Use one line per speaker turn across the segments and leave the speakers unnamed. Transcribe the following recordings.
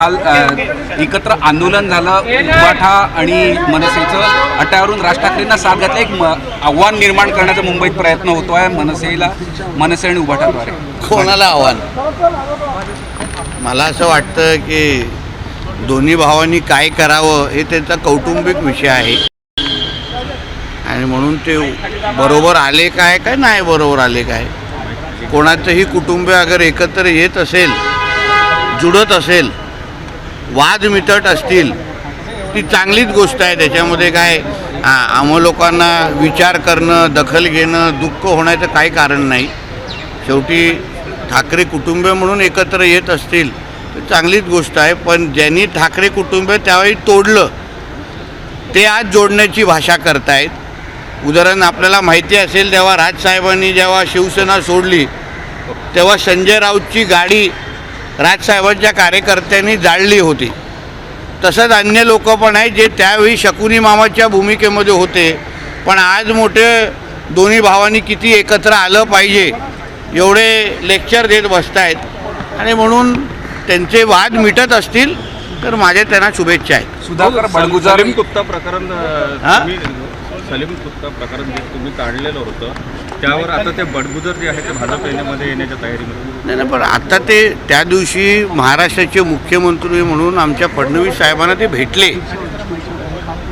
काल एकत्र आंदोलन झालं उबाठा आणि मनसेचं अट्यावरून राज ठाकरेंना साथ घातला. एक आव्हान निर्माण करण्याचा मुंबईत प्रयत्न होतो आहे मनसेला मनसे आणि उबाठाद्वारे
कोणाला आव्हान? मला असं वाटतं की दोन्ही भावांनी काय करावं हे त्यांचा कौटुंबिक विषय आहे. आणि म्हणून ते बरोबर आले काय काय नाही बरोबर आले काय? कोणाचंही कुटुंब अगर एकत्र येत असेल जुडत असेल वाद मिटत असतील ती चांगलीच गोष्ट आहे. त्याच्यामध्ये काय आ- आम्हा लोकांना विचार करणं दखल घेणं दुःख होण्याचं काही कारण नाही. शेवटी ठाकरे कुटुंब म्हणून एकत्र येत असतील तर चांगलीच गोष्ट आहे. पण ज्यांनी ठाकरे कुटुंब त्यावेळी तोडलं. ते आज जोडण्याची भाषा करतायत. उदाहरण आपल्याला माहिती असेल तेव्हा राजसाहेबांनी जेव्हा शिवसेना सोडली तेव्हा संजय राऊतची गाडी राजसाहेबांच्या कार्यकर्त्यांनी जाळली होती. तसंच अन्य लोक पण आहेत जे त्यावेळी शकुनी मामाच्या भूमिकेमध्ये होते. पण आज मोठे दोन्ही भावांनी किती एकत्र आलं पाहिजे एवढे लेक्चर देत बसतायत. आणि म्हणून त्यांचे वाद मिटत असतील तर माझ्या त्यांना शुभेच्छा आहेत.
सुधाकर
सलीम कुत्ता प्रकरण
हा?
सलीम कुत्ता प्रकरण जे तुम्ही काढलेलं होतं त्यावर आता ते बडबुजर जे आहे ते भाजप येण्यामध्ये येण्याच्या तयारीमध्ये
नाही नाही पण आता ते त्या दिवशी महाराष्ट्राचे मुख्यमंत्री म्हणून आमच्या फडणवीस साहेबांना ते भेटले.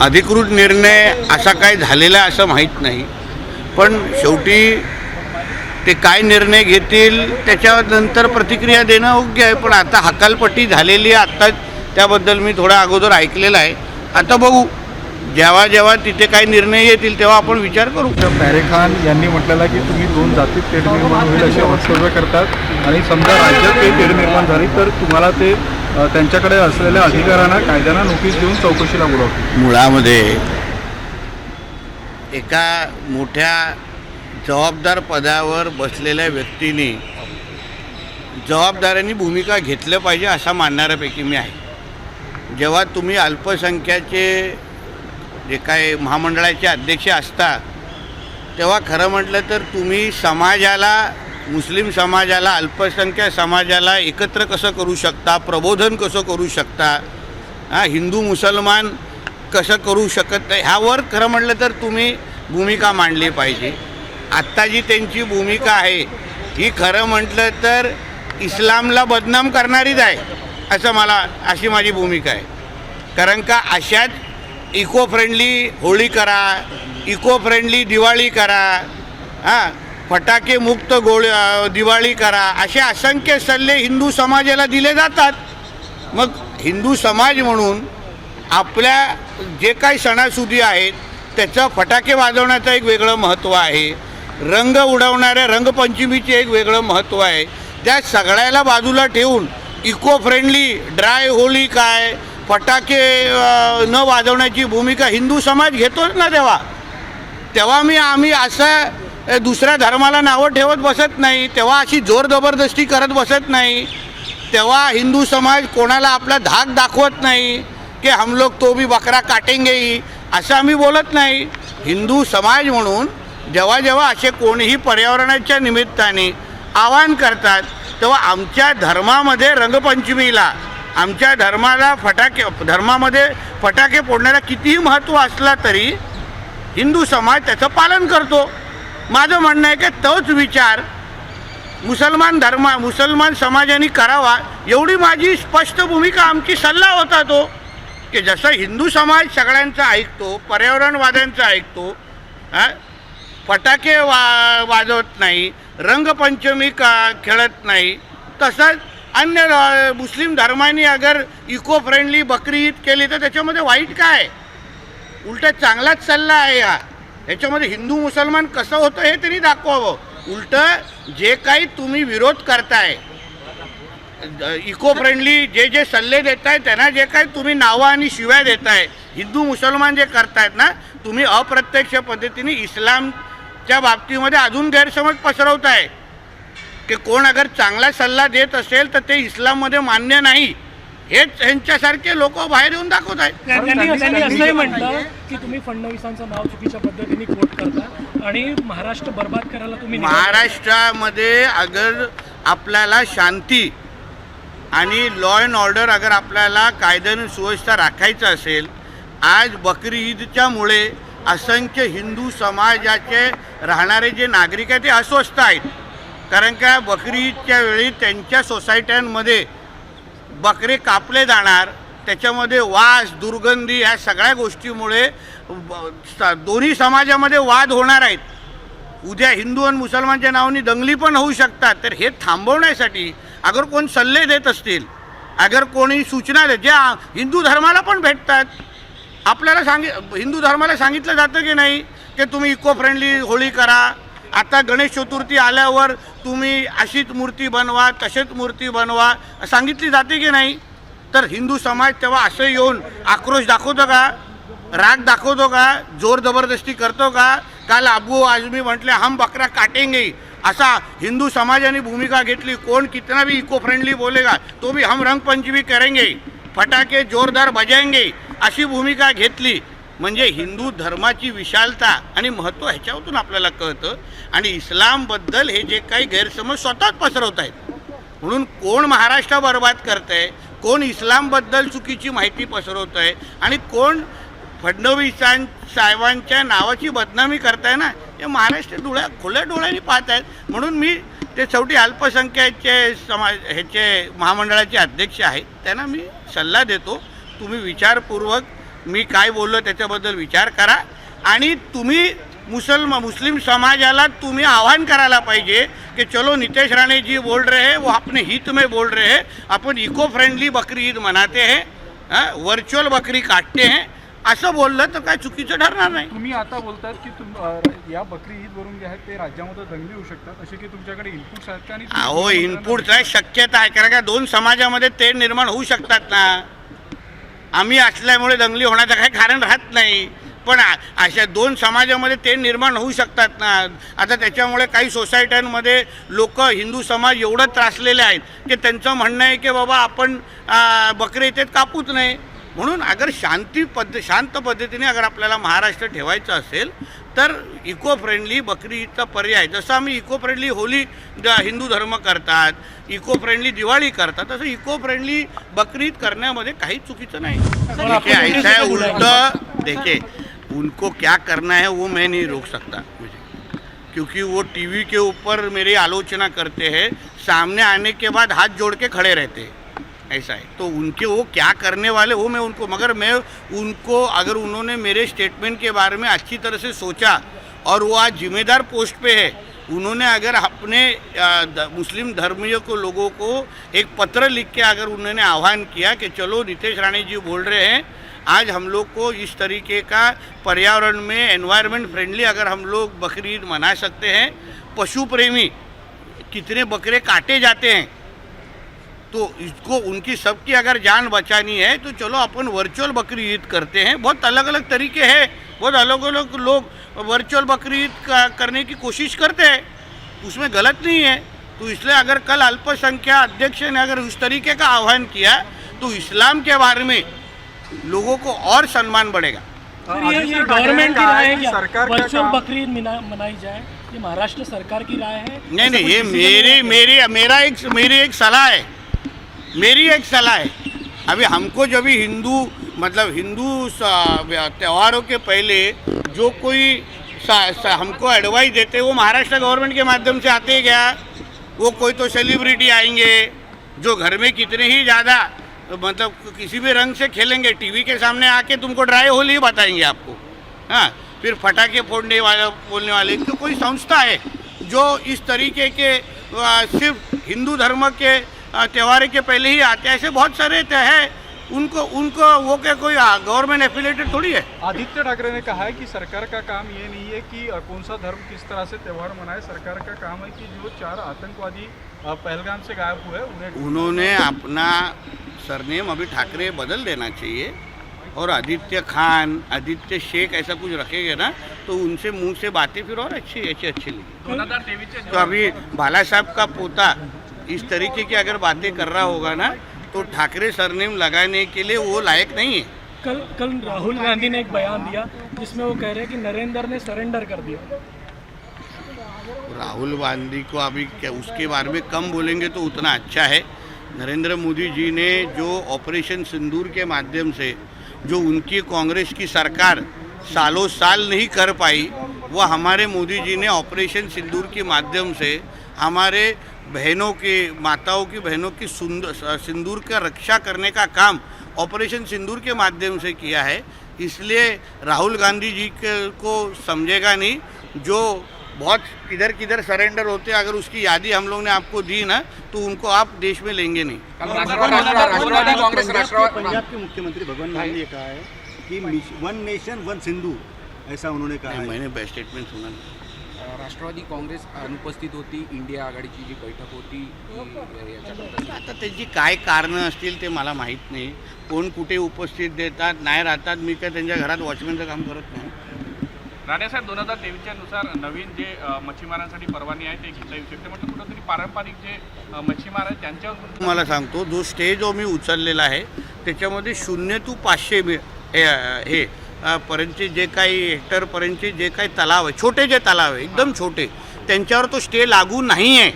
अधिकृत निर्णय असा काय झालेला असं माहीत नाही. पण शेवटी ते काय निर्णय घेतील त्याच्यानंतर प्रतिक्रिया देणं योग्य आहे पण आता हकालपट्टी झालेली आहे. आत्ताच त्याबद्दल मी थोडा अगोदर ऐकलेलं आहे. आता बघू. जेव्हा जेव्हा तिथे काही निर्णय येतील तेव्हा आपण विचार करू.
पॅरे खान यांनी म्हटलेलं आहे की तुम्ही दोन जातीत तेढ निर्माण होईल असे वक्तव्य करतात. आणि समजा राज्यात काही तेढ निर्माण झाली तर तुम्हाला ते त्यांच्याकडे असलेल्या अधिकाऱ्यांना कायद्यानं नोटीस देऊन चौकशीला बोलावतील.
मुळामध्ये एका मोठ्या जबाबदार पदावर बसलेल्या व्यक्तीने जबाबदाऱ्यांनी भूमिका घेतलं पाहिजे असा मानणाऱ्यापैकी मी आहे. जेव्हा तुम्ही अल्पसंख्याचे जे काय महामंडळाचे अध्यक्ष असतात तेव्हा खरं म्हटलं तर तुम्ही समाजाला मुस्लिम समाजाला अल्पसंख्याक समाजाला एकत्र कसं करू शकता प्रबोधन कसं करू शकता हा हिंदू मुसलमान कसं करू शकत नाही ह्यावर खरं म्हटलं तर तुम्ही भूमिका मांडली पाहिजे. आत्ता जी त्यांची भूमिका आहे ही खरं म्हटलं तर इस्लामला बदनाम करणारीच आहे असं मला अशी माझी भूमिका आहे. कारण का अशाच इको फ्रेंडली होळी करा इको फ्रेंडली दिवाळी करा हां फटाके मुक्त गोळ दिवाळी करा असे असंख्य सल्ले हिंदू समाजाला दिले जातात. मग हिंदू समाज म्हणून आपल्या जे काही सणासुदी आहेत त्याचं फटाके वाजवण्याचं एक वेगळं महत्त्व आहे. रंग उडवणाऱ्या रंगपंचमीचे एक वेगळं महत्त्व आहे. त्या सगळ्याला बाजूला ठेवून इको फ्रेंडली ड्राय होळी काय फटाके न वाजवण्याची भूमिका हिंदू समाज घेतोच ना तेव्हा. तेव्हा मी आम्ही असं दुसऱ्या धर्माला नावं ठेवत बसत नाही तेव्हा अशी जोर जबरदस्ती करत बसत नाही तेव्हा हिंदू समाज कोणाला आपला धाक दाखवत नाही की हम लोग तो भी बकरा काटेंगे ही असं आम्ही बोलत नाही. हिंदू समाज म्हणून जेव्हा जेव्हा असे कोणीही पर्यावरणाच्या निमित्ताने आवाहन करतात तेव्हा आमच्या धर्मामध्ये रंगपंचमीला आमच्या धर्माला फटाके धर्मामध्ये फटाके फोडण्याला कितीही महत्त्व असला तरी हिंदू समाज त्याचं पालन करतो. माझं म्हणणं आहे की तोच विचार मुसलमान धर्मा मुसलमान समाजाने करावा एवढी माझी स्पष्ट भूमिका आमची सल्ला होता तो की जसं हिंदू समाज सगळ्यांचा ऐकतो पर्यावरणवाद्यांचा ऐकतो फटाके वा वाजवत नाही रंगपंचमी का खेळत नाही तसंच अन्य मुस्लिम धर्माने अगर इको फ्रेंडली बकरी ईद केली तर त्याच्यामध्ये वाईट काय? उलट चांगलाच सल्ला आहे हा. ह्याच्यामध्ये हिंदू मुसलमान कसं होतं हे त्यांनी दाखवावं. उलट जे काही तुम्ही विरोध करताय इको फ्रेंडली जे जे सल्ले देताय त्यांना जे काही तुम्ही नावं आणि शिव्या देताय हिंदू मुसलमान जे करतायत ना तुम्ही अप्रत्यक्ष पद्धतीने इस्लामच्या बाबतीमध्ये अजून गैरसमज पसरवताय. की कोण अगर चांगला सल्ला देत असेल तर ते इस्लाममध्ये मान्य नाही हेच यांच्यासारखे लोक बाहेर येऊन दाखवत आहेत
त्यांनी त्यांनी असंही म्हटलं की तुम्ही फडणवीसांचं नाव चुकीच्या पद्धतीने कोट करता आणि महाराष्ट्र बर्बाद करायला तुम्ही निघाला.
महाराष्ट्रामध्ये अगर आपल्याला शांती आणि लॉ अँड ऑर्डर अगर आपल्याला कायद्याने सुव्यवस्था राखायचं असेल आज बकरी ईदच्यामुळे असंख्य हिंदू समाजाचे राहणारे जे नागरिक आहेत ते अस्वस्थ आहेत कारण का बकरीच्या वेळी त्यांच्या सोसायट्यांमध्ये बकरे कापले जाणार त्याच्यामध्ये वास दुर्गंधी ह्या सगळ्या गोष्टीमुळे ब- स- दोन्ही समाजामध्ये वाद होणार आहेत. उद्या हिंदू आणि मुसलमानच्या नावाने दंगली पण होऊ शकतात तर हे थांबवण्यासाठी अगर कोण सल्ले देत असतील अगर कोणी सूचना देत ज्या हिंदू धर्माला पण भेटतात. आपल्याला सांगि हिंदू धर्माला सांगितलं जातं की नाही की तुम्ही इको फ्रेंडली होळी करा आता गणेश चतुर्थी आल्यावर तुम्ही अशीच मूर्ती बनवा तसेच मूर्ती बनवा. सांगितली जाते की नाही? तर हिंदू समाज तेव्हा असं येऊन आक्रोश दाखवतो का? राग दाखवतो का? जोर जबरदस्ती करतो का? काल अबू आजमी म्हटले हम बकरा काटेंगे. असा हिंदू समाजाने भूमिका घेतली. कोण कितना भी इको फ्रेंडली बोलेगा तो भी हम रंगपंचमी करेंगे. फटाके जोरदार बजाएंगे अशी भूमिका घेतली. म्हणजे हिंदू धर्माची विशालता आणि महत्त्व ह्याच्यावरून आपल्याला कळतं. आणि इस्लामबद्दल हे जे काही गैरसमज स्वतःच पसरवत आहेत. म्हणून कोण महाराष्ट्र बर्बाद करत आहे कोण इस्लामबद्दल चुकीची माहिती पसरवत आहे आणि कोण फडणवीसां साहेबांच्या नावाची बदनामी करताय ना हे महाराष्ट्र डोळ्या खुल्या डोळ्यांनी पाहत आहेत म्हणून मी ते शेवटी अल्पसंख्याचे समाज ह्याचे महामंडळाचे अध्यक्ष आहेत त्यांना मी सल्ला देतो. तुम्ही विचारपूर्वक मी काय बोललो त्याच्याबद्दल विचार करा. आणि तुम्ही मुसलम मुस्लिम समाजाला तुम्ही आह्वान करायला पाहिजे कि चलो नितेश राणे जी बोल रहे हैं वो अपने हित में बोल रहे हैं अपन इको फ्रेंडली बकरी ईद मनाते हैं वर्चुअल बकरी काटते हैं असं बोललं तर काय चुकीचं ठरणार नाही.
तुम्ही आता बोलतात की तुम या बकरी ईद वरून जे आहेत ते राज्यामध्ये दंगली होऊ शकतात असे की तुमच्याकडे इनपुट्स आहेत का आणि
अहो
गृहमंत्र्यांना-
इनपुटचा शक्यता आहे कारण का दोन समाजामध्ये तेढ निर्माण होऊ शकतात ना. आम्ही असल्यामुळे दंगली होण्याचं काही कारण राहत नाही. पण अशा दोन समाजामध्ये ते निर्माण होऊ शकतात ना. आता त्याच्यामुळे काही सोसायट्यांमध्ये लोक हिंदू समाज एवढं त्रासलेले आहेत की त्यांचं म्हणणं आहे की बाबा आपण बकरे इथे कापूच नाही म्हणून अगर शांती पद्ध शांत पद्धतीने अगर आपल्याला महाराष्ट्र ठेवायचं असेल तर इको फ्रेंडली बकरी ईदचा पर्याय जसं आम्ही इको फ्रेंडली होली हिंदू धर्म करतात इको फ्रेंडली दिवाळी करतात तसं इको फ्रेंडली बकरी ईद करण्यामध्ये काही चुकीचं नाही. ऐसा है उल्टा देखिए उनको क्या करना है वो मैं नहीं रोक सकता मुझे। क्योंकि वो टीवी के ऊपर मेरी आलोचना करते हैं सामने आने के बाद हाथ जोड़ के खड़े रहते हैं। ऐसा है। तो उनके वो क्या करने वाले, वो मैं उनको, मगर मैं उनको, अगर उन्होंने मेरे स्टेटमेंट के बारे में अच्छी तरह से सोचा और वो आज जिम्मेदार पोस्ट पे है, उन्होंने अगर अपने मुस्लिम धर्मियों को, लोगों को एक पत्र लिख के अगर उन्होंने आह्वान किया कि चलो नितेश राणे जी बोल रहे हैं, आज हम लोग को इस तरीके का पर्यावरण में एनवायरनमेंट फ्रेंडली अगर हम लोग बकरी ईद मना सकते हैं पशु प्रेमी कितने बकरे काटे जाते हैं तो इसको उनकी सबकी अगर जान बचानी है तो चलो अपन वर्चुअल बकरी ईद करते हैं। बहुत अलग अलग तरीके हैं। बहुत अलग अलग लोग वर्चुअल बकरी ईद करने की कोशिश करते हैं। उसमें गलत नहीं है। तो इसलिए अगर कल अल्पसंख्या अध्यक्ष ने अगर उस तरीके का आह्वान किया तो इस्लाम के बारे में लोगों को और सम्मान बढ़ेगा।
सर ये ये गवर्नमेंट की राय है
सरकार
वर्चुअल बकरी मनाई जाए। ये महाराष्ट्र सरकार की राय है।
नहीं नहीं ये मेरी मेरी मेरा एक मेरी एक सलाह है। मेरी एक सलाह है। अभी हमको जब भी हिंदू मतलब हिंदू त्योहारों के पहले जो कोई सा, सा, हमको एडवाइस देते वो महाराष्ट्र गवर्नमेंट के माध्यम से आते क्या? वो कोई तो सेलिब्रिटी आएँगे जो घर में कितने ही ज़्यादा तो मतलब किसी भी रंग से खेलेंगे टीवी के सामने आके तुमको ड्राई होली ही बताएँगे आपको। हाँ फिर पटाखे फोड़ने वाले बोलने वाले तो कोई संस्था है जो इस तरीके के सिर्फ़ हिंदू धर्म के त्योहार के पहले ही आते हैं। ऐसे बहुत सारे है। उनको उनको वो क्या कोई गवर्नमेंट एफिलेटेड थोड़ी है?
आदित्य ठाकरे ने कहा है कि सरकार का काम ये नहीं है कि कौन सा धर्म किस तरह से त्यौहार मनाए। सरकार का काम है कि जो चार आतंकवादी पहलगाम से गायब हुए उन्हें
उन्होंने अपना सरनेम अभी ठाकरे बदल देना चाहिए। और आदित्य खान आदित्य शेख ऐसा कुछ रखेंगे ना तो उनसे मुँह से बातें फिर और अच्छी अच्छी अच्छी लगी तो अभी बाला साहब का पोता इस तरीके की अगर बातें कर रहा होगा ना तो ठाकरे सरनेम लगाने के लिए वो लायक नहीं है।
कल कल राहुल गांधी ने एक बयान दिया जिसमें वो कह रहे हैं कि नरेंद्र ने सरेंडर कर दिया।
राहुल गांधी को अभी क्या उसके बारे में कम बोलेंगे तो उतना अच्छा है। नरेंद्र मोदी जी ने जो ऑपरेशन सिंदूर के माध्यम से जो उनकी कांग्रेस की सरकार सालों साल नहीं कर पाई वो हमारे मोदी जी ने ऑपरेशन सिंदूर के माध्यम से हमारे बहनों के माताओं की बहनों की सुंदर सिंदूर का रक्षा करने का काम ऑपरेशन सिंदूर के माध्यम से किया है। इसलिए राहुल गांधी जी के को समझेगा नहीं जो बहुत किधर किधर सरेंडर होते अगर उसकी यादी हम लोग ने आपको दी ना तो उनको आप देश में लेंगे नहीं।
पंजाब के
राष्ट्रवादी
पंजाब के मुख्यमंत्री भगवंत मान ने कहा है कि वन नेशन वन सिंधु ऐसा उन्होंने कहा
मैंने बेस्ट स्टेटमेंट सुना नहीं।
राष्ट्रवादी काँग्रेस अनुपस्थित होती इंडिया आघाडीची जी बैठक होती ती याच्याबद्दल
आता त्याची काय कारणं असतील ते मला माहीत नाही. कोण कुठे उपस्थित देतात नाही राहतात मी काय त्यांच्या घरात वॉचमॅनचं काम करत नाही.
राणेसाहेब दोन हजार तेवीसच्या नुसार नवीन जे मच्छीमारांसाठी परवानगी आहे ते घेता येऊ शकते. म्हटलं कुठंतरी पारंपरिक जे मच्छीमार आहेत त्यांच्यावर
तुम्हाला सांगतो जो स्टे जो मी उचललेला आहे त्याच्यामध्ये शून्य टू पाचशे मी- हे हे, पर्यंतचे जे काही हेक्टरपर्यंतचे जे काही तलाव आहे छोटे जे तलाव आहे एकदम छोटे त्यांच्यावर तो स्टे लागू नाही आहे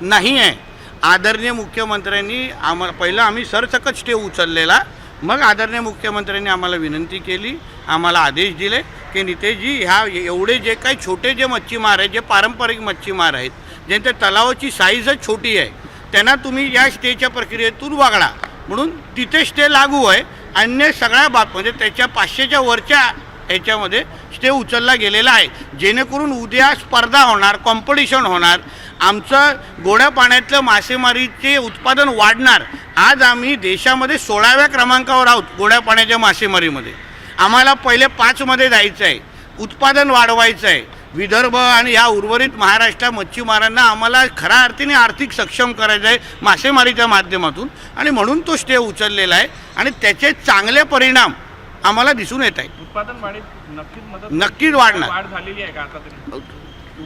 नाही आहे आदरणीय मुख्यमंत्र्यांनी आम्हाला पहिलं आम्ही सरसकट स्टे उचललेला. मग आदरणीय मुख्यमंत्र्यांनी आम्हाला विनंती केली आम्हाला आदेश दिले की नितेशजी ह्या एवढे जे काही छोटे जे मच्छीमार आहेत जे पारंपरिक मच्छीमार आहेत ज्यांच्या तलावाची साईजच छोटी आहे त्यांना तुम्ही या स्टेच्या प्रक्रियेतून वागळा. म्हणून तिथे स्टे लागू आहे. अन्य सगळ्या बाब म्हणजे त्याच्या पाचशेच्या वरच्या ह्याच्यामध्ये स्टे उचलला गेलेला आहे. जेणेकरून उद्या स्पर्धा होणार कॉम्पिटिशन होणार. आमचं गोड्या पाण्यातलं मासेमारीचे उत्पादन वाढणार. आज आम्ही देशामध्ये सोळाव्या क्रमांकावर आहोत गोड्या पाण्याच्या मासेमारीमध्ये. आम्हाला पहिले पाचमध्ये जायचं आहे उत्पादन वाढवायचं आहे विदर्भ आणि ह्या उर्वरित महाराष्ट्र मच्छीमारांना आम्हाला खऱ्या अर्थीने आर्थिक सक्षम करायचं आहे मासेमारीच्या माध्यमातून. आणि म्हणून तो स्टे उचललेला आहे. आणि त्याचे चांगले परिणाम आम्हाला दिसून येत आहेत.
उत्पादन वाढीत नक्कीच मदत
नक्कीच वाढणार.
वाढ झालेली आहे का आता तरी?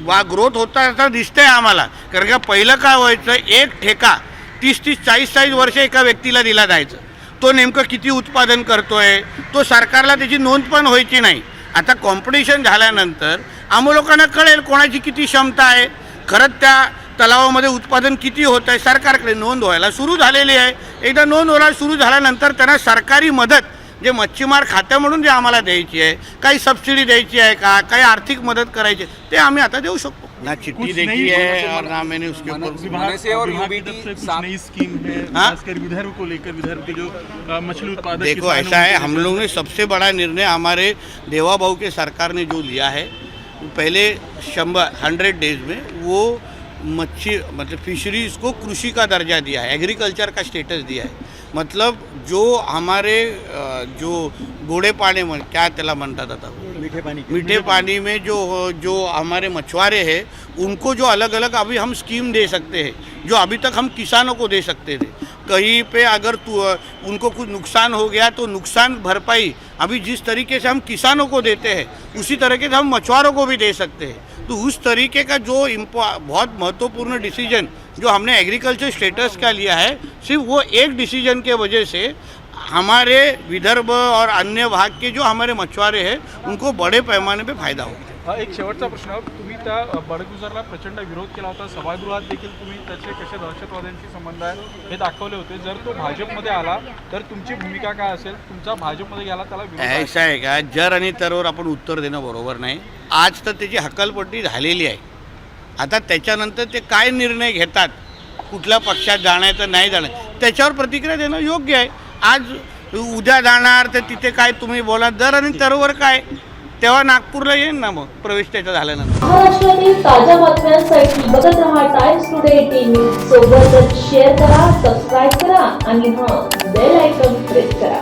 वा ग्रोथ होता आता दिसतंय आम्हाला. कारण का पहिलं काय व्हायचं? एक ठेका तीस तीस चाळीस चाळीस वर्ष एका व्यक्तीला दिला जायचं. तो नेमकं किती उत्पादन करतोय? तो सरकारला त्याची नोंद पण व्हायची नाही. आता कॉम्पिटिशन झाल्यानंतर आम्हा लोकांना कळेल कोणाची किती क्षमता आहे. खरंच त्या तलावामध्ये उत्पादन किती होत आहे सरकारकडे नोंद व्हायला सुरू झालेली आहे. एकदा नोंद व्हायला सुरू झाल्यानंतर त्यांना सरकारी मदत जे मच्छीमार खातं म्हणून जे आम्हाला द्यायची आहे काही सबसिडी द्यायची आहे का काही आर्थिक मदत करायची आहे, ते आम्ही आता देऊ शकतो. ना चिट्ठी देखी है और ना मैंने उसके ऊपर
मनसे और
विभाग की
UBT
तरफ से कुछ
साथ-
नई स्कीम? खासकर विदर्भ को लेकर विदर्भ के जो अ, मछली उत्पादक
देखो
हैं,
ऐसा है हम लोग ने सबसे बड़ा निर्णय हमारे देवा भाऊ के सरकार ने जो लिया है पहले शंबर हंड्रेड डेज़ में वो मच्छी मतलब फिशरीज को कृषि का दर्जा दिया है एग्रीकल्चर का स्टेटस दिया है। मतलब जो हमारे जो गोड़े पाने में क्या त्याला म्हणतात आता
मीठे पानी
मीठे पानी में जो जो हमारे मछुआरे हैं उनको जो अलग अलग अभी हम स्कीम दे सकते हैं जो अभी तक हम किसानों को दे सकते थे। कहीं पे अगर तु, उनको कुछ नुकसान हो गया तो नुकसान भरपाई अभी जिस तरीके से हम किसानों को देते हैं उसी तरीके से हम मछुआरों को भी दे सकते हैं। तो उस तरीके का जो बहुत महत्वपूर्ण डिसीज़न जो हमने एग्रीकल्चर स्टेटस का लिया है सिर्फ़ वो एक डिसीज़न के वजह से हमारे विदर्भ और अन्य भाग के जो हमारे मछुआरे हैं उनको बड़े पैमाने पे फ़ायदा होगा
एक शेवटचा प्रश्न तुम्ही त्या बडगुजरला प्रचंड विरोध केला होता. सभागृहात देखील तुम्ही त्याचे कसे दहशतवाद्यांशी संबंध आहे हे दाखवले होते. जर तो भाजपमध्ये आला तर तुमची भूमिका काय असेल? तुमचा भाजपमध्ये गेला त्याला आहे.
ऐसा आहे का? जर आणि तरवर आपण उत्तर देणं बरोबर नाही. आज तर त्याची हकलपट्टी झालेली आहे. आता त्याच्यानंतर ते काय निर्णय घेतात? कुठल्या पक्षात जाण्याचं नाही जाणं त्याच्यावर प्रतिक्रिया देणं योग्य आहे. आज उद्या जाणार तर तिथे काय तुम्ही बोला? दर आणि तरवर काय? तेव्हा नागपूरला येईन ना मग प्रवेश त्याचा झाल्यानंतर.
महाराष्ट्रातील ताज्या बातम्यांसाठी बघत रहा टाइम्स टुडे टीव्ही सोबतच शेअर करा सबस्क्राईब करा आणि हा बेल आयकॉन प्रेस करा.